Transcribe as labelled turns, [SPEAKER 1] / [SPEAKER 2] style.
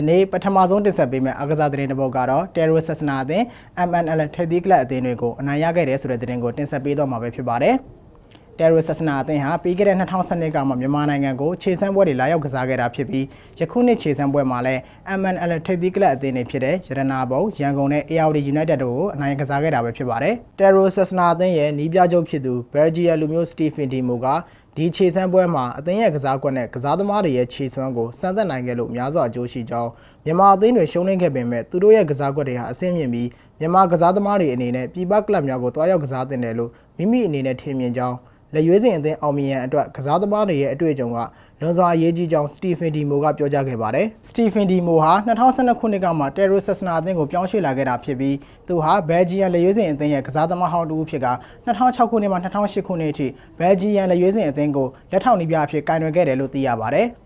[SPEAKER 1] ဒီနေ့ပထမဆုံးတင်ဆက်ပေးမယ့်အကစားသတင်းတစ်ပုဒ်ကတော့ Terror ဆက်စနာအသင်း MNL ထက်သီးကလပ်အသင်းတွေကိုအနိုင်ရခဲ့တဲ့ဆိုတဲ့သတင်းကိုတင်ဆက်ပေးတော့မှာပဲဖြစ်ပါတယ်။ Terror ဆက်စနာအသင်းဟာပြီးခဲ့တဲ့2012ကမှမြန်မာနိုင်ငံကိုခြေစမ်းပွဲတွေလာရောက်ကစားခဲ့တာဖြစ်ပြီးယခုနှစ်ခြေစမ်းပွဲမှာလည်း MNL ထက်သီးကလပ်အသင်းတွေဖြစ်တဲ့ရတနာဘုံရန်ကုန်နဲ့ ARD United တို့ကိုအနိုင်ကစားခဲ့တာပဲဖြစ်ပါတယ်။ Terror ဆက်စနာအသင်းရဲ့နီးပြချုပ်ဖြစ်သူ Belgian လူမျိုး Stephen Dimo က ဒီခြေစမ်းပွဲမှာအသင်းရဲ့ကစားကွက်နဲ့ကစားသမားတွေရဲ့ခြေစွမ်းကိုစမ်းသပ်နိုင်ခဲ့လို့များစွာအကျိုးရှိကြောင်းမြန်မာအသင်းတွေရှုံးနိမ့်ခဲ့ပေမဲ့သူတို့ရဲ့ကစားကွက်တွေဟာအဆင့်မြင့်ပြီးမြန်မာကစားသမားတွေအနေနဲ့ပြည်ပကလပ်များကိုတွားရောက်ကစားတင်တယ်လို့မိမိအနေနဲ့ထင်မြင်ကြောင်းလက်ရွေးစင်အသင်းအောင်မြင်ရန်အတွက်ကစားသမားတွေရဲ့အတွေ့အကြုံက လွန်စွာအရေးကြီးကြောင်းစတီဖင်ဒီမိုကပြောကြားခဲ့ပါတယ်။စတီဖင်ဒီမိုဟာ2012ခုနှစ်ကမှတယ်ရိုဆက်စနာအသင်းကိုပြောင်းရွှေ့လာခဲ့တာဖြစ်ပြီးသူဟာဘယ်လ်ဂျီယံလက်ရွေးစင်အသင်းရဲ့ကစားသမားဟောင်းတူဖြစ်က2006ခုနှစ်မှ2008ခုနှစ်အထိဘယ်လ်ဂျီယံလက်ရွေးစင်အသင်းကိုလက်ထောက်နီးပြအဖြစ်ကင်တွယ်ခဲ့တယ်လို့သိရပါတယ်။